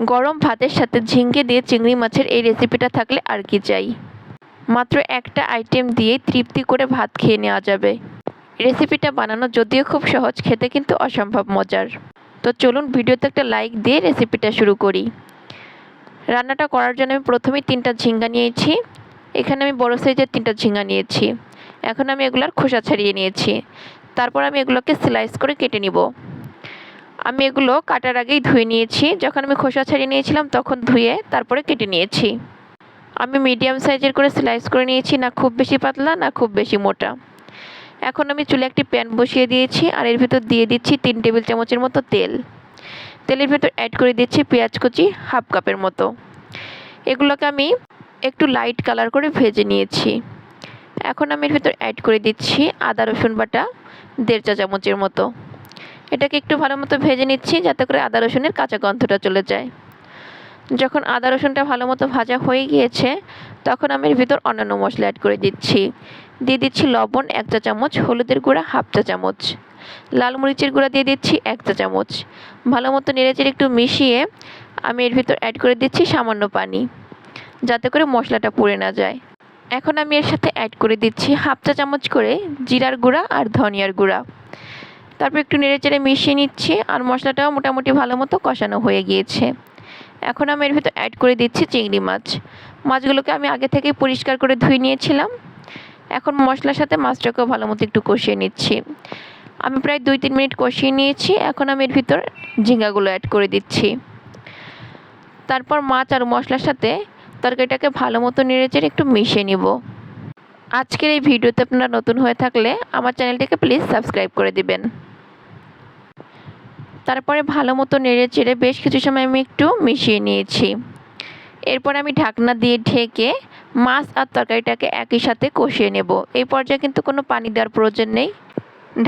গরম ভাতের সাথে ঝিঙ্গে দিয়ে চিংড়ি মাছের এই রেসিপিটা থাকলে আর কি চাই। মাত্র একটা আইটেম দিয়েই তৃপ্তি করে ভাত খেয়ে নেওয়া যাবে। রেসিপিটা বানানো যদিও খুব সহজ, খেতে কিন্তু অসম্ভব মজার। তো চলুন ভিডিওতে একটা লাইক দিয়ে রেসিপিটা শুরু করি। রান্নাটা করার জন্য আমি প্রথমেই তিনটা ঝিঙ্গা নিয়েছি। এখানে আমি বড় সাইজের তিনটা ঝিঙ্গা নিয়েছি। এখন আমি এগুলার খোসা ছাড়িয়ে নিয়েছি। তারপর আমি এগুলোকে স্লাইস করে কেটে নিব। আমি এগুলো কাটার আগেই ধুয়ে নিয়েছি। যখন আমি খোসা ছাড়িয়ে নিয়েছিলাম, তখন ধুয়ে তারপরে কেটে নিয়েছি। আমি মিডিয়াম সাইজের করে স্লাইস করে নিয়েছি, না খুব বেশি পাতলা, না খুব বেশি মোটা। এখন আমি চুলে একটি প্যান বসিয়ে দিয়েছি, আর এর ভিতর দিয়ে দিচ্ছি তিন টেবিল চামচের মতো তেল। তেলের ভেতর অ্যাড করে দিচ্ছি পেঁয়াজ কুচি হাফ কাপের মতো। এগুলোকে আমি একটু লাইট কালার করে ভেজে নিয়েছি। এখন আমি এর ভিতর অ্যাড করে দিচ্ছি আদা, রসুন বাটা, দেড় চা চামচের মতো। এটাকে একটু ভালো মতো ভেজে নিচ্ছি যাতে করে আদা রসুনের কাঁচা গন্ধটা চলে যায়। যখন আদা রসুনটা ভালো মতো ভাজা হয়ে গিয়েছে, তখন আমি এর ভিতর অন্যান্য মশলা অ্যাড করে দিচ্ছি। দিয়ে দিচ্ছি লবণ এক চা চামচ, হলুদের গুঁড়া হাফ চা চামচ, লাল মরিচের গুঁড়া দিয়ে দিচ্ছি এক চা চামচ। ভালো মতো নেড়েচেড়ে একটু মিশিয়ে আমি এর ভিতর অ্যাড করে দিচ্ছি সামান্য পানি, যাতে করে মশলাটা পুড়ে না যায়। এখন আমি এর সাথে অ্যাড করে দিচ্ছি হাফ চা চামচ করে জিরার গুঁড়া আর ধনিয়ার গুঁড়া। তারপর একটু নেড়ে চেড়ে মিশিয়ে নিচ্ছি আর মশলাটাও মোটামুটি ভালো মতো কষানো হয়ে গিয়েছে। এখন আমি এর ভিতর অ্যাড করে দিচ্ছি চিংড়ি মাছ। মাছগুলোকে আমি আগে থেকেই পরিষ্কার করে ধুয়ে নিয়েছিলাম। এখন মশলার সাথে মাছটাকেও ভালো মতো একটু কষিয়ে নিচ্ছি। আমি প্রায় দুই তিন মিনিট কষিয়ে নিয়েছি, এখন আমি এর ভিতর ঝিঙ্গাগুলো অ্যাড করে দিচ্ছি। তারপর মাছ আর মশলার সাথে তরকারিটাকে ভালো মতো নেড়েচেড়ে একটু মিশিয়ে নিব। আজকের এই ভিডিওতে আপনারা নতুন হয়ে থাকলে আমার চ্যানেলটিকে প্লিজ সাবস্ক্রাইব করে দিবেন। তারপরে ভালো মতো নেড়ে চেড়ে বেশ কিছু সময় আমি একটু মিশিয়ে নিয়েছি। এরপর আমি ঢাকনা দিয়ে ঢেকে মাছ আর তরকারিটাকে একই সাথে কষিয়ে নেব। এই পর্যায়ে কিন্তু কোনো পানি দেওয়ার প্রয়োজন নেই।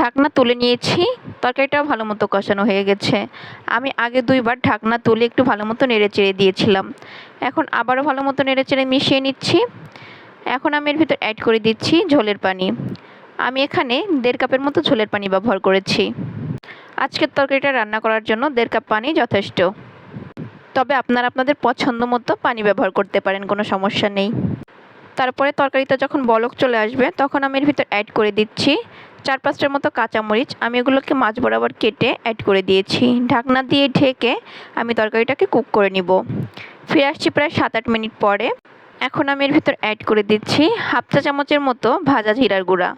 ঢাকনা তুলে নিয়েছি। তরকারিটাও ভালো মতো কষানো হয়ে গেছে। আমি আগে দুইবার ঢাকনা তুলে একটু ভালো মতো নেড়ে চেড়ে দিয়েছিলাম। এখন আবারও ভালো মতো নেড়ে চেড়ে মিশিয়ে নিচ্ছি। এখন আমি এর ভিতর অ্যাড করে দিচ্ছি ঝোলের পানি। আমি এখানে দেড় কাপের মতো ঝোলের পানি ব্যবহার করেছি। আজকের তরকারিটা রান্না করার জন্য দেড় কাপ পানি যথেষ্ট। তবে আপনারা আপনাদের পছন্দ মতো পানি ব্যবহার করতে পারেন, কোনো সমস্যা নেই। তারপরে তরকারিটা যখন বলক চলে আসবে, তখন আমি এর ভিতর অ্যাড করে দিচ্ছি চার পাঁচটার মতো কাঁচামরিচ। আমি এগুলোকে মাছ বরাবর কেটে অ্যাড করে দিয়েছি। ঢাকনা দিয়ে ঢেকে আমি তরকারিটাকে কুক করে নিব। ফিরে আসছি প্রায় সাত আট মিনিট পরে। এখন আমি এর ভিতর অ্যাড করে দিচ্ছি হাফ চা চামচের মতো ভাজা জিরার গুঁড়া।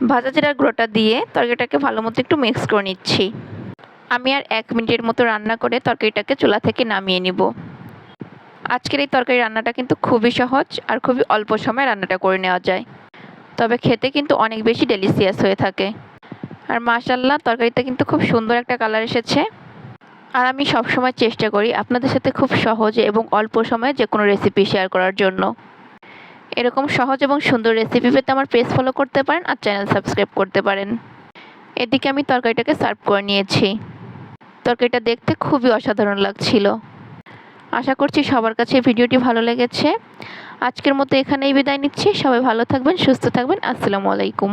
ভাজা জিরার গুঁড়োটা দিয়ে তরকারিটাকে ভালো মতো একটু মিক্স করে নিচ্ছি। আমি আর এক মিনিটের মতো রান্না করে তরকারিটাকে চুলা থেকে নামিয়ে নিব। আজকের এই তরকারি রান্নাটা কিন্তু খুবই সহজ আর খুবই অল্প সময়ে রান্নাটা করে নেওয়া যায়। তবে খেতে কিন্তু অনেক বেশি ডেলিসিয়াস হয়ে থাকে। আর মাশাল্লাহ তরকারিতে কিন্তু খুব সুন্দর একটা কালার এসেছে। আর আমি সবসময় চেষ্টা করি আপনাদের সাথে খুব সহজে এবং অল্প সময়ে যে কোনো রেসিপি শেয়ার করার জন্য। এরকম সহজ এবং সুন্দর রেসিপি পেতে আমার পেজ ফলো করতে পারেন আর চ্যানেল সাবস্ক্রাইব করতে পারেন। এদিকে আমি তরকারিটাকে সার্ভ করে নিয়েছি। তরকারিটা দেখতে খুবই অসাধারণ লাগছিল। আশা করছি সবার কাছে ভিডিওটি ভালো লেগেছে। আজকের মতো এখানেই বিদায় নিচ্ছি। সবাই ভালো থাকবেন, সুস্থ থাকবেন। আসসালামু আলাইকুম।